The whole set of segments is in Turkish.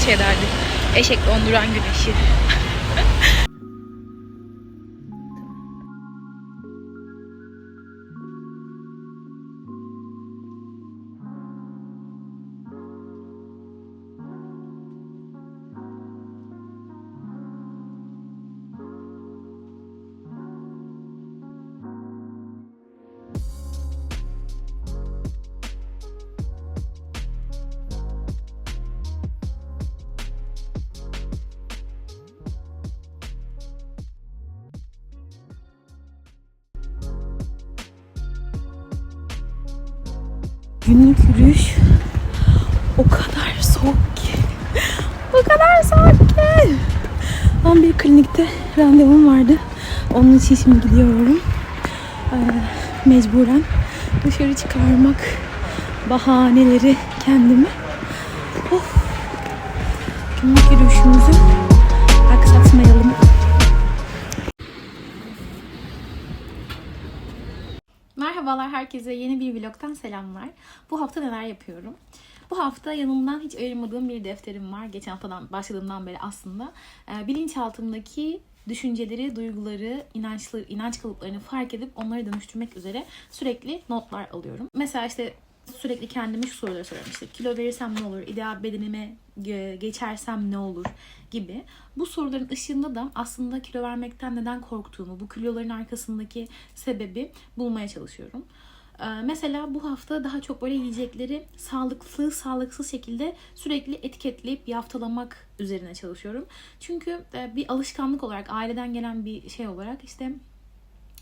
şey derdi. Eşek donduran güneşi. Günlük yürüyüş o kadar soğuk ki. O kadar soğuk ki. Ben bir klinikte randevum vardı. Onun için şimdi gidiyorum. Ee, mecburen dışarı çıkarmak bahaneleri kendime. Of. Günlük yürüyüşümüzü Merhabalar herkese yeni bir vlogtan selamlar. Bu hafta neler yapıyorum? Bu hafta yanımdan hiç ayırmadığım bir defterim var. Geçen haftadan başladığımdan beri aslında. Ee, bilinçaltımdaki düşünceleri, duyguları, inançları, inanç kalıplarını fark edip onları dönüştürmek üzere sürekli notlar alıyorum. Mesela işte sürekli kendime şu soruları soruyorum. İşte kilo verirsem ne olur? İdeal bedenime ge- geçersem ne olur? Gibi. Bu soruların ışığında da aslında kilo vermekten neden korktuğumu, bu kiloların arkasındaki sebebi bulmaya çalışıyorum. Ee, Mesela bu hafta daha çok böyle yiyecekleri sağlıklı, sağlıksız şekilde sürekli etiketleyip yaftalamak üzerine çalışıyorum. Çünkü e, bir alışkanlık olarak, aileden gelen bir şey olarak işte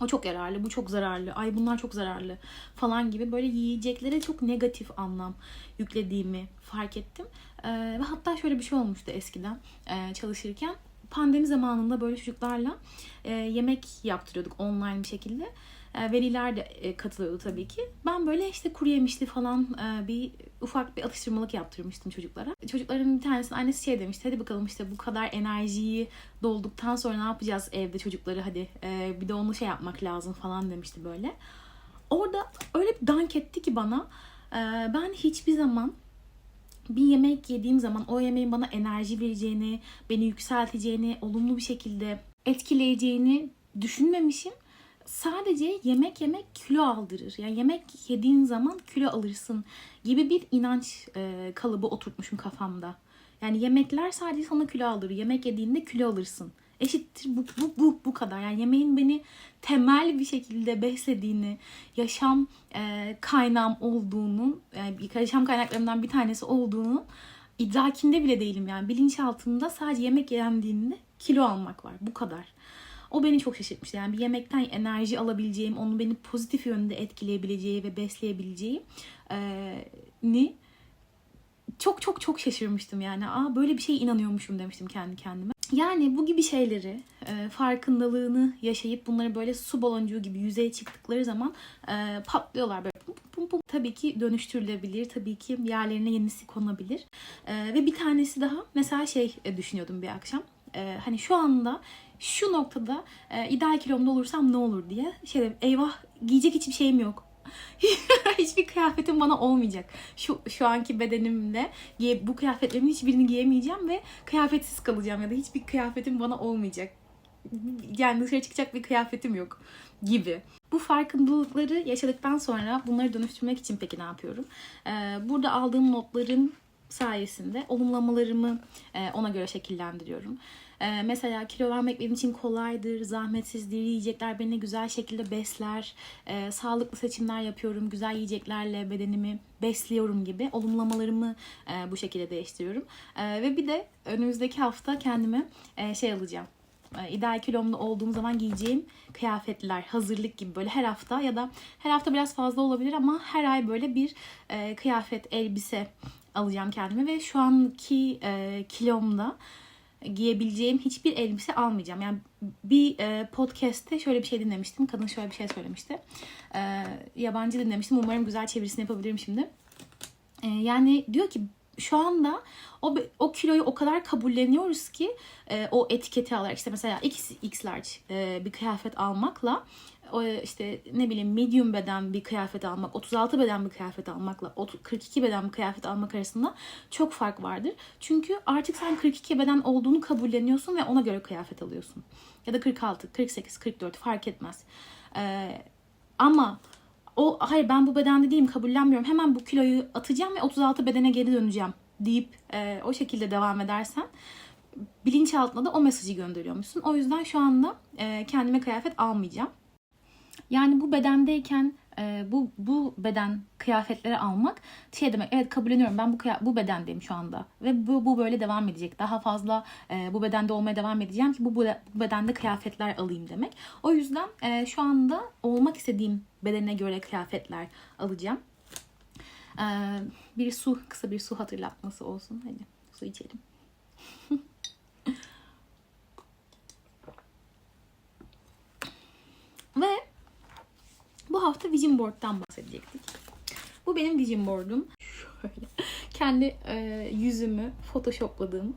o çok yararlı, bu çok zararlı, ay bunlar çok zararlı falan gibi böyle yiyeceklere çok negatif anlam yüklediğimi fark ettim. Ee, ve hatta şöyle bir şey olmuştu eskiden e, çalışırken. Pandemi zamanında böyle çocuklarla e, yemek yaptırıyorduk online bir şekilde. E, veliler de e, katılıyordu tabii ki. Ben böyle işte kuru yemişli falan e, bir ufak bir atıştırmalık yaptırmıştım çocuklara. Çocukların bir tanesinin annesi şey demişti. Hadi bakalım işte bu kadar enerjiyi dolduktan sonra ne yapacağız evde çocukları hadi e, bir de onu şey yapmak lazım falan demişti böyle. Orada öyle bir dank etti ki bana. e, ben hiçbir zaman bir yemek yediğim zaman o yemeğin bana enerji vereceğini, beni yükselteceğini, olumlu bir şekilde etkileyeceğini düşünmemişim. Sadece yemek yemek kilo aldırır. Yani yemek yediğin zaman kilo alırsın gibi bir inanç e, kalıbı oturtmuşum kafamda. Yani yemekler sadece sana kilo aldırır. Yemek yediğinde kilo alırsın. Eşittir bu, bu, bu, bu kadar. Yani yemeğin beni temel bir şekilde beslediğini, yaşam e, kaynağım olduğunu, yani yaşam kaynaklarımdan bir tanesi olduğunu idrakinde bile değilim yani. Bilinçaltımda sadece yemek yendiğinde kilo almak var. Bu kadar. O beni çok şaşırtmıştı. Yani bir yemekten enerji alabileceğim, onu beni pozitif yönde etkileyebileceği ve besleyebileceği e, ni çok çok çok şaşırmıştım yani. Aa böyle bir şeye inanıyormuşum demiştim kendi kendime. Yani bu gibi şeyleri e, farkındalığını yaşayıp bunları böyle su baloncuğu gibi yüzeye çıktıkları zaman e, patlıyorlar böyle pum pum pum. Tabii ki dönüştürülebilir. Tabii ki yerlerine yenisi konabilir. E, ve bir tanesi daha mesela şey e, düşünüyordum bir akşam. E, hani şu anda şu noktada e, ideal kilomda olursam ne olur diye şey dedim, eyvah giyecek hiçbir şeyim yok. hiçbir kıyafetim bana olmayacak. Şu şu anki bedenimle giye, bu kıyafetlerimin hiçbirini giyemeyeceğim ve kıyafetsiz kalacağım ya da hiçbir kıyafetim bana olmayacak. Yani dışarı çıkacak bir kıyafetim yok gibi. Bu farkındalıkları yaşadıktan sonra bunları dönüştürmek için peki ne yapıyorum? Ee, burada aldığım notların sayesinde olumlamalarımı e, ona göre şekillendiriyorum. Ee, mesela kilo vermek benim için kolaydır, zahmetsizdir, yiyecekler beni güzel şekilde besler, Ee, sağlıklı seçimler yapıyorum, güzel yiyeceklerle bedenimi besliyorum gibi olumlamalarımı e, bu şekilde değiştiriyorum. Ve bir de önümüzdeki hafta kendime e, şey alacağım. E, ideal kilomda olduğum zaman giyeceğim kıyafetler, hazırlık gibi böyle her hafta ya da her hafta biraz fazla olabilir ama her ay böyle bir e, kıyafet, elbise alacağım kendime ve şu anki e, kilomda giyebileceğim hiçbir elbise almayacağım. Yani bir e, podcast'te şöyle bir şey dinlemiştim. Kadın şöyle bir şey söylemişti. E, yabancı dinlemiştim. Umarım güzel çevirisini yapabilirim şimdi. E, yani diyor ki şu anda o o kiloyu o kadar kabulleniyoruz ki e, o etiketi alarak işte mesela X, X large e, bir kıyafet almakla işte ne bileyim medium beden bir kıyafet almak, 36 beden bir kıyafet almakla 30 42 beden bir kıyafet almak arasında çok fark vardır. Çünkü artık sen 42 beden olduğunu kabulleniyorsun ve ona göre kıyafet alıyorsun. Ya da 46, 48, 44 fark etmez. Ee, ama o hayır ben bu bedende değilim kabullenmiyorum. Hemen bu kiloyu atacağım ve 36 bedene geri döneceğim deyip e, o şekilde devam edersen bilinçaltına da o mesajı gönderiyormuşsun. O yüzden şu anda e, kendime kıyafet almayacağım. Yani bu bedendeyken e, bu bu beden kıyafetleri almak şey demek evet kabulleniyorum ben bu bu bedendeyim şu anda ve bu bu böyle devam edecek. Daha fazla e, bu bedende olmaya devam edeceğim ki bu bu bedende kıyafetler alayım demek. O yüzden e, şu anda olmak istediğim bedene göre kıyafetler alacağım. E, bir su kısa bir su hatırlatması olsun. Hadi su içelim ve bu hafta Vision Board'dan bahsedecektik. Bu benim Vision Board'um. Şöyle kendi e, yüzümü photoshopladığım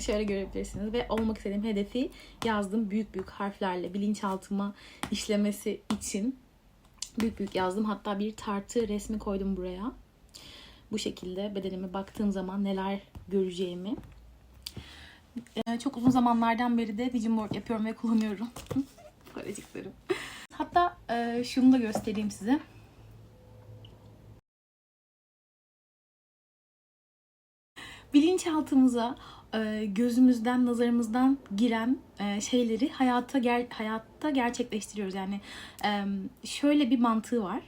şöyle görebilirsiniz ve olmak istediğim hedefi yazdım büyük büyük harflerle bilinçaltıma işlemesi için büyük büyük yazdım. Hatta bir tartı resmi koydum buraya. Bu şekilde bedenime baktığım zaman neler göreceğimi. E, çok uzun zamanlardan beri de Vision Board yapıyorum ve kullanıyorum. Paracıklarım. Hatta e, şunu da göstereyim size. Bilinçaltımıza e, gözümüzden, nazarımızdan giren e, şeyleri hayata ger hayatta gerçekleştiriyoruz. Yani e, şöyle bir mantığı var.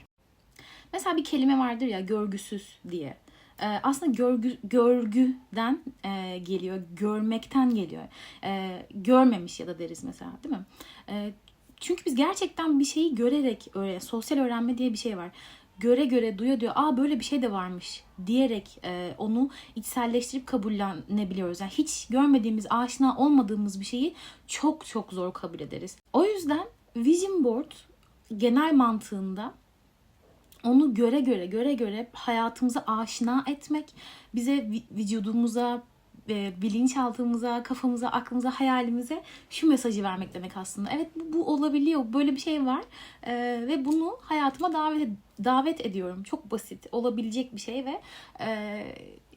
Mesela bir kelime vardır ya görgüsüz diye. E, aslında görgü, görgüden e, geliyor, görmekten geliyor. E, görmemiş ya da deriz mesela değil mi? E, çünkü biz gerçekten bir şeyi görerek öyle sosyal öğrenme diye bir şey var. Göre göre duya diyor. Aa böyle bir şey de varmış diyerek e, onu içselleştirip kabullenebiliyoruz. Yani hiç görmediğimiz, aşina olmadığımız bir şeyi çok çok zor kabul ederiz. O yüzden Vision Board genel mantığında onu göre göre göre göre hayatımıza aşina etmek, bize vücudumuza, e, bilinçaltımıza, kafamıza, aklımıza, hayalimize şu mesajı vermek demek aslında. Evet bu, bu olabiliyor, böyle bir şey var E, ve bunu hayatıma davet davet ediyorum. Çok basit, olabilecek bir şey ve e,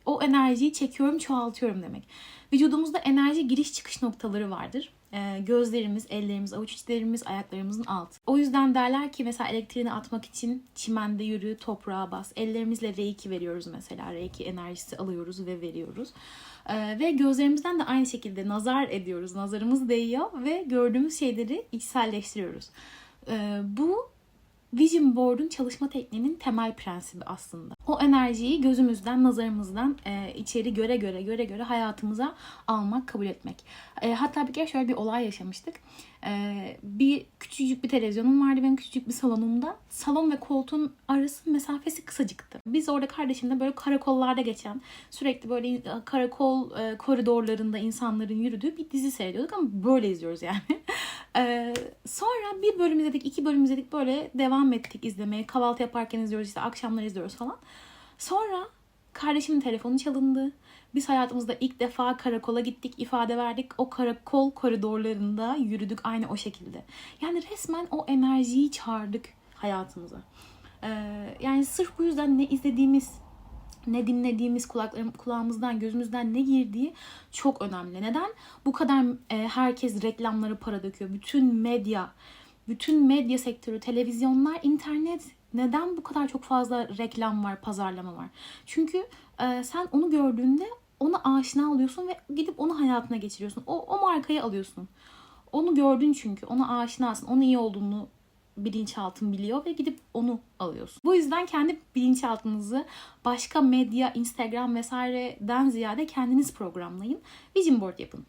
o enerjiyi çekiyorum, çoğaltıyorum demek. Vücudumuzda enerji giriş çıkış noktaları vardır. E, gözlerimiz, ellerimiz, avuç içlerimiz, ayaklarımızın altı. O yüzden derler ki mesela elektriğini atmak için çimende yürü, toprağa bas. Ellerimizle reiki veriyoruz mesela. Reiki enerjisi alıyoruz ve veriyoruz. Ee, ve gözlerimizden de aynı şekilde nazar ediyoruz. Nazarımız değiyor ve gördüğümüz şeyleri içselleştiriyoruz. Ee, bu Vision Board'un çalışma tekniğinin temel prensibi aslında. O enerjiyi gözümüzden, nazarımızdan e, içeri göre göre göre göre hayatımıza almak, kabul etmek. E, hatta bir kere şöyle bir olay yaşamıştık. E, bir küçücük bir televizyonum vardı benim küçücük bir salonumda. Salon ve koltuğun arası mesafesi kısacıktı. Biz orada kardeşimle böyle karakollarda geçen, sürekli böyle karakol e, koridorlarında insanların yürüdüğü bir dizi seyrediyorduk ama böyle izliyoruz yani. Ee, sonra bir bölüm izledik, iki bölüm izledik böyle devam ettik izlemeye. Kahvaltı yaparken izliyoruz işte akşamlar izliyoruz falan. Sonra kardeşimin telefonu çalındı. Biz hayatımızda ilk defa karakola gittik, ifade verdik. O karakol koridorlarında yürüdük aynı o şekilde. Yani resmen o enerjiyi çağırdık hayatımıza. Ee, yani sırf bu yüzden ne izlediğimiz, ne dinlediğimiz kulaklarım, kulağımızdan, gözümüzden ne girdiği çok önemli. Neden? Bu kadar e, herkes reklamlara para döküyor. Bütün medya, bütün medya sektörü, televizyonlar, internet neden bu kadar çok fazla reklam var, pazarlama var? Çünkü e, sen onu gördüğünde ona aşina oluyorsun ve gidip onu hayatına geçiriyorsun. O, o markayı alıyorsun. Onu gördün çünkü. Ona aşinasın. Onun iyi olduğunu bilinçaltın biliyor ve gidip onu alıyorsun. Bu yüzden kendi bilinçaltınızı başka medya, Instagram vesaireden ziyade kendiniz programlayın. Vision board yapın.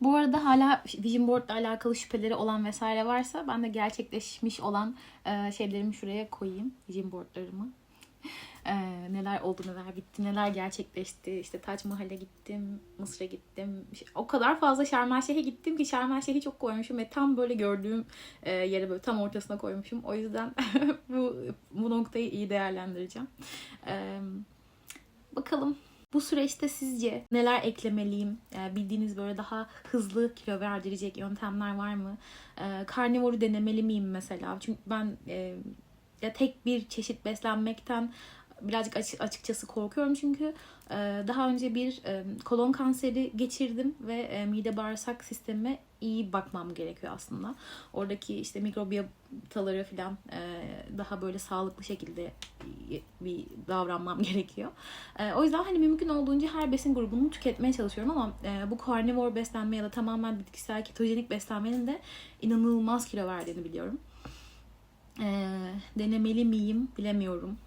Bu arada hala Vision Board ile alakalı şüpheleri olan vesaire varsa ben de gerçekleşmiş olan e, şeylerimi şuraya koyayım. Vision Board'larımı. E, neler oldu, neler bitti, neler gerçekleşti. İşte Taç Mahal'e gittim, Mısır'a gittim. O kadar fazla Şeyh'e gittim ki Şeyh'i çok koymuşum ve tam böyle gördüğüm e, yere böyle tam ortasına koymuşum. O yüzden bu bu noktayı iyi değerlendireceğim. E, bakalım Bu süreçte sizce neler eklemeliyim? Ee, bildiğiniz böyle daha hızlı kilo verdirecek yöntemler var mı? Karnivoru denemeli miyim mesela? Çünkü ben e, ya tek bir çeşit beslenmekten birazcık açık, açıkçası korkuyorum çünkü e, daha önce bir e, kolon kanseri geçirdim ve e, mide bağırsak sistemime iyi bakmam gerekiyor aslında. Oradaki işte mikrobiyataları falan daha böyle sağlıklı şekilde bir davranmam gerekiyor. O yüzden hani mümkün olduğunca her besin grubunu tüketmeye çalışıyorum ama bu karnivor beslenme ya da tamamen bitkisel ketojenik beslenmenin de inanılmaz kilo verdiğini biliyorum. E, denemeli miyim bilemiyorum.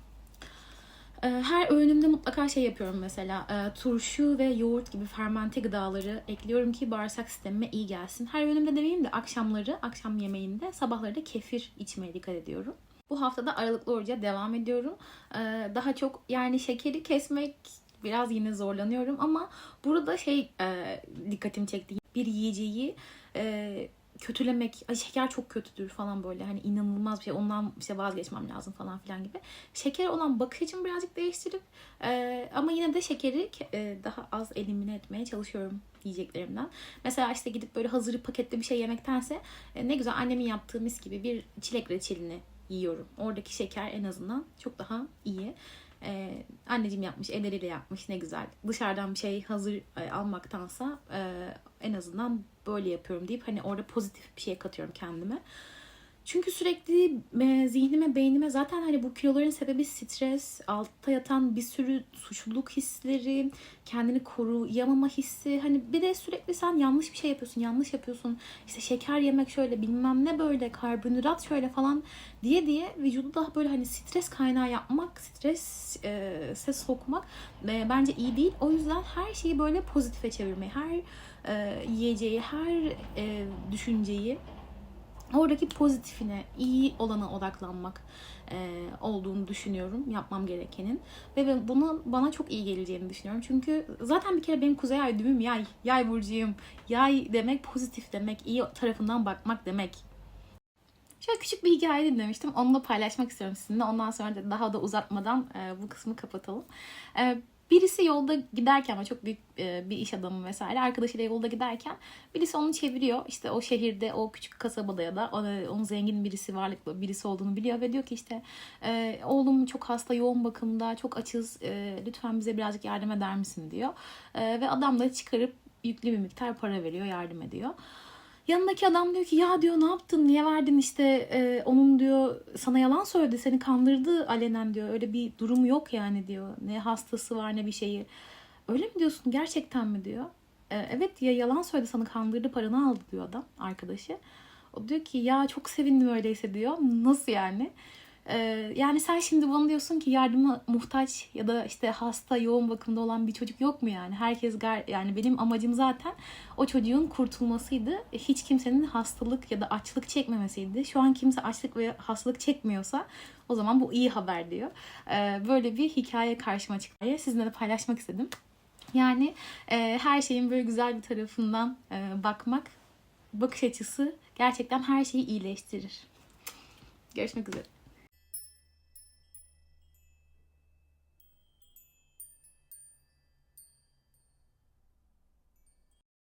E, Her öğünümde mutlaka şey yapıyorum mesela e, turşu ve yoğurt gibi fermente gıdaları ekliyorum ki bağırsak sistemime iyi gelsin. Her öğünümde demeyeyim de akşamları, akşam yemeğinde sabahları da kefir içmeye dikkat ediyorum. Bu haftada aralıklı oruca devam ediyorum. E, Daha çok yani şekeri kesmek biraz yine zorlanıyorum ama burada şey e, dikkatimi çekti. Bir yiyeceği e, kötülemek, ay şeker çok kötüdür falan böyle hani inanılmaz bir şey ondan işte vazgeçmem lazım falan filan gibi. Şeker olan bakış açımı birazcık değiştirip e, ama yine de şekeri e, daha az elimine etmeye çalışıyorum yiyeceklerimden. Mesela işte gidip böyle hazır paketli bir şey yemektense e, ne güzel annemin yaptığı mis gibi bir çilek reçelini yiyorum. Oradaki şeker en azından çok daha iyi. Ee, anneciğim yapmış, elleriyle yapmış ne güzel. Dışarıdan bir şey hazır e, almaktansa e, en azından böyle yapıyorum deyip hani orada pozitif bir şey katıyorum kendime. Çünkü sürekli e, zihnime, beynime zaten hani bu kiloların sebebi stres, altta yatan bir sürü suçluluk hisleri, kendini koruyamama hissi. Hani bir de sürekli sen yanlış bir şey yapıyorsun, yanlış yapıyorsun. İşte şeker yemek şöyle, bilmem ne böyle, karbonhidrat şöyle falan diye diye vücudu daha böyle hani stres kaynağı yapmak, strese sokmak e, bence iyi değil. O yüzden her şeyi böyle pozitife çevirmeyi, her e, yiyeceği, her e, düşünceyi oradaki pozitifine, iyi olana odaklanmak e, olduğunu düşünüyorum yapmam gerekenin. Ve ben bunu bana çok iyi geleceğini düşünüyorum. Çünkü zaten bir kere benim kuzey ay düğümüm yay. Yay burcuyum. Yay demek pozitif demek, iyi tarafından bakmak demek. Şöyle küçük bir hikaye dinlemiştim. Onu da paylaşmak istiyorum sizinle. Ondan sonra da daha da uzatmadan e, bu kısmı kapatalım. E, Birisi yolda giderken ama çok büyük e, bir iş adamı vesaire arkadaşıyla yolda giderken birisi onu çeviriyor. İşte o şehirde o küçük kasabada ya da onun zengin birisi varlıklı birisi olduğunu biliyor ve diyor ki işte e, oğlum çok hasta yoğun bakımda çok açız e, lütfen bize birazcık yardım eder misin diyor. Ve adam da çıkarıp yüklü bir miktar para veriyor yardım ediyor. Yanındaki adam diyor ki ya diyor ne yaptın? Niye verdin işte e, onun diyor sana yalan söyledi seni kandırdı alenen diyor. Öyle bir durum yok yani diyor. Ne hastası var ne bir şeyi. Öyle mi diyorsun? Gerçekten mi? diyor. "E, evet ya yalan söyledi sana kandırdı paranı aldı diyor adam arkadaşı. O diyor ki ya çok sevindim öyleyse diyor. Nasıl yani Ee, yani sen şimdi bana diyorsun ki yardıma muhtaç ya da işte hasta yoğun bakımda olan bir çocuk yok mu yani? Herkes gar yani benim amacım zaten o çocuğun kurtulmasıydı. Hiç kimsenin hastalık ya da açlık çekmemesiydi. Şu an kimse açlık ve hastalık çekmiyorsa o zaman bu iyi haber diyor. Ee, böyle bir hikaye karşıma çıktı. Sizinle de paylaşmak istedim. Yani e, her şeyin böyle güzel bir tarafından e, bakmak, bakış açısı gerçekten her şeyi iyileştirir. Görüşmek üzere.